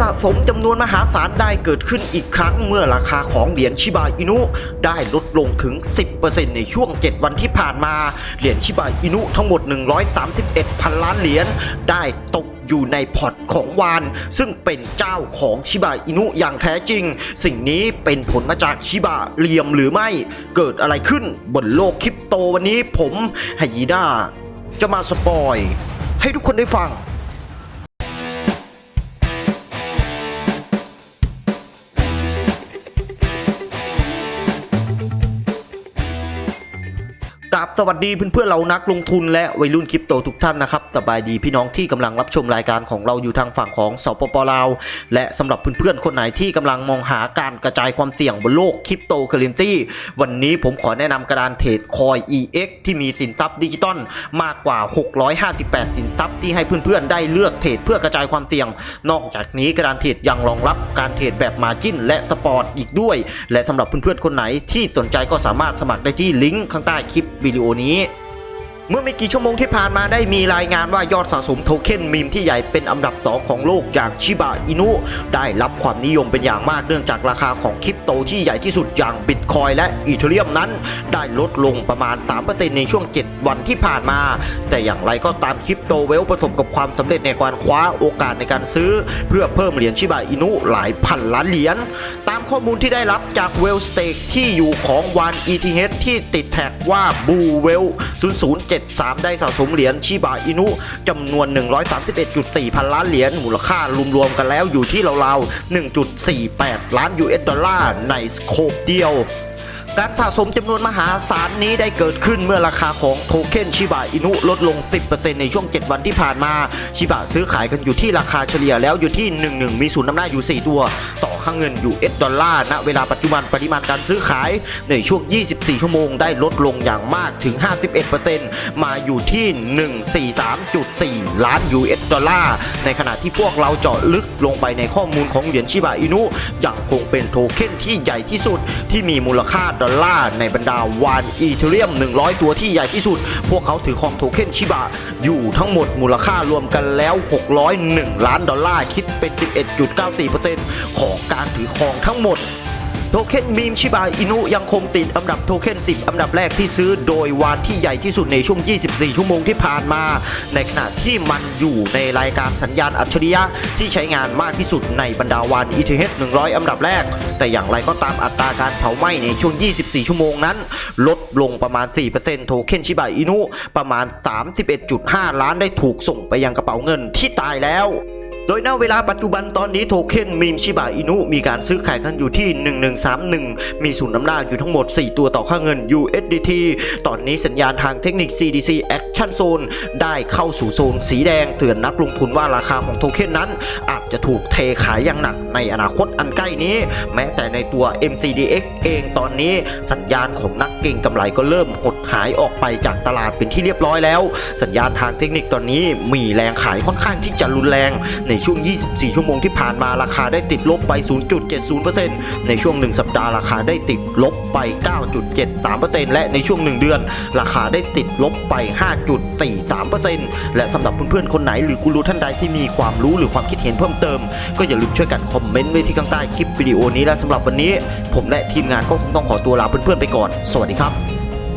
สะสมจำนวนมหาศาลได้เกิดขึ้นอีกครั้งเมื่อราคาของเหรียญชิบาอินุได้ลดลงถึง 10%ในช่วง 7 วันที่ผ่านมา เหรียญชิบาอินุทั้งหมด 131 พันล้านเหรียญได้ตกอยู่ในพอร์ตของวาน ซึ่งเป็นเจ้าของชิบาอินุอย่างแท้จริง สิ่งนี้เป็นผลมาจากชิบาเรียมหรือไม่ เกิดอะไรขึ้นบนโลกคริปโตวันนี้ผมไฮยีน่าจะมาสปอย ให้ทุกคนได้ฟัง กับสวัสดีเพื่อนๆเรานักลงทุนและวัยรุ่นคริปโตทุกท่านนะครับสบายดีพี่น้องที่กำลังรับชมรายการของเราอยู่ทางฝั่งของสปปลาว และสำหรับเพื่อนๆคนไหนที่กำลังมองหาการกระจายความเสี่ยงบนโลกคริปโตเคอเรนซีวันนี้ผมขอแนะนำกระดานเทรดคอย EX ที่มีสินทรัพย์ดิจิตอลมากกว่า 658 สินทรัพย์ที่ให้เพื่อนๆได้เลือกเทรดเพื่อกระจายความเสี่ยง นอกจากนี้กระดานเทรดยังรองรับการเทรดแบบมาจิ้นและสปอร์ตอีกด้วย และสำหรับเพื่อนๆคนไหนที่สนใจก็สามารถสมัครได้ที่ลิงก์ข้างใต้คลิปวิดีโอนี้ เมื่อไม่กี่ชั่วโมงที่ผ่านมาได้มีรายงานว่ายอดสะสมโทเค็นมีมที่ใหญ่เป็นอันดับสองของโลกอย่างชิบะอินุ ได้รับความนิยมเป็นอย่างมากเนื่องจากราคาของคริปโตที่ใหญ่ที่สุดอย่างบิตคอยและอีเทเรียมนั้น ได้ลดลงประมาณ 3%ในช่วง 7 วันที่ผ่านมา แต่อย่างไรก็ตามคริปโตเวลประสบกับความสำเร็จในการคว้าโอกาสในการซื้อ เพื่อเพิ่มเหรียญชิบะอินุหลายพันล้านเหรียญตามข้อมูลที่ได้รับจากเวลสเต k ที่อยู่ของวัน ETH ที่ติดแท็กว่าบูเวล7 3 ได้สะสมเหรียญชิบะอินุจำนวน 131.4 พันล้านเหรียญมูลค่ารวมๆกันแล้วอยู่ที่ราวๆ1.48 ล้าน US ดอลลาร์ในสโคปเดียว การสะสมจำนวนมหาศาลนี้ได้เกิดขึ้นเมื่อราคาของโทเค็นชิบะอินุลดลง 10%ในช่วง 7 วันที่ผ่านมา ชิบะซื้อขายกันอยู่ที่ราคาเฉลี่ยแล้วอยู่ที่ 11 มีศูนย์นำหน้าอยู่ 4 ตัว ต่อค่าเงิน US ดอลลาร์ณเวลาปัจจุบันปริมาณการซื้อขายในช่วง 24 ชั่วโมงได้ลดลงอย่างมากถึง 51%มาอยู่ที่ 143.4 ล้าน US ดอลลาร์ ในขณะที่พวกเราเจาะลึกลงไปในข้อมูลของเหรียญชิบะอินุยังคงเป็นโทเค็นที่ใหญ่ที่สุดที่มีมูลค่าดอลลาร์ในบรรดาวานอีเทเรียม 100 ตัวที่ใหญ่ที่สุด พวกเขาถือครองโทเค็นชิบะ อยู่ทั้งหมดมูลค่ารวมกันแล้ว 601 ล้านดอลลาร์ คิดเป็น 11.94%ของการถือครองทั้งหมด โทเค็นมีมชิบาอินุยังคงติดอันดับโทเค็น 10 อันดับแรกที่ซื้อโดยวานที่ใหญ่ที่สุดในช่วง 24 ชั่วโมงที่ผ่านมา ในขณะที่มันอยู่ในรายการสัญญาณอัจฉริยะที่ใช้งานมากที่สุดในบรรดาวาน ETH 100 อันดับแรก แต่อย่างไรก็ตามอัตราการเผาไหม้ในช่วง 24 ชั่วโมงนั้น ลดลงประมาณ 4%โทเค็นชิบาอินุประมาณ 31.5 ล้านได้ถูกส่งไปยังกระเป๋าเงินที่ตายแล้ว โดยณเวลาปัจจุบันตอนนี้โทเค็นมีมชิบะอินุมีการซื้อขายกันอยู่ที่ 1131 มีศูนย์อำนาอยู่ทั้งหมด 4 ตัวต่อค่าเงิน USDT ตอนนี้สัญญาณทางเทคนิค CDC Action Zone ได้เข้าสู่โซนสีแดงเตือนนักลงทุนว่าราคาของโทเค็นนั้น อาจจะถูกเทขายอย่างหนักในอนาคตอันใกล้นี้ แม้แต่ในตัว MCDX เองตอนนี้สัญญาณของนักเก็งกำไรก็เริ่มหดหายออกไปจากตลาดเป็นที่เรียบร้อยแล้ว สัญญาณทางเทคนิคตอนนี้มีแรงขายค่อนข้างที่จะรุนแรงในช่วง 24 ชั่วโมงที่ผ่านมาราคาได้ติดลบไป 0.70%ในช่วง 1 สัปดาห์ราคาได้ติดลบไป 9.73%และในช่วง 1 เดือน ราคาได้ติดลบไป 5.43%และสำหรับเพื่อนๆ คนไหนหรือกูรูท่านใดที่มีความรู้หรือความคิดเห็นเพิ่มเติม ก็อย่าลืมช่วยกันคอมเมนต์ไว้ที่ข้างใต้คลิปวิดีโอนี้และสำหรับวันนี้ ผมและทีมงานก็คงต้องขอตัวลาเพื่อนๆไปก่อน สวัสดีครับ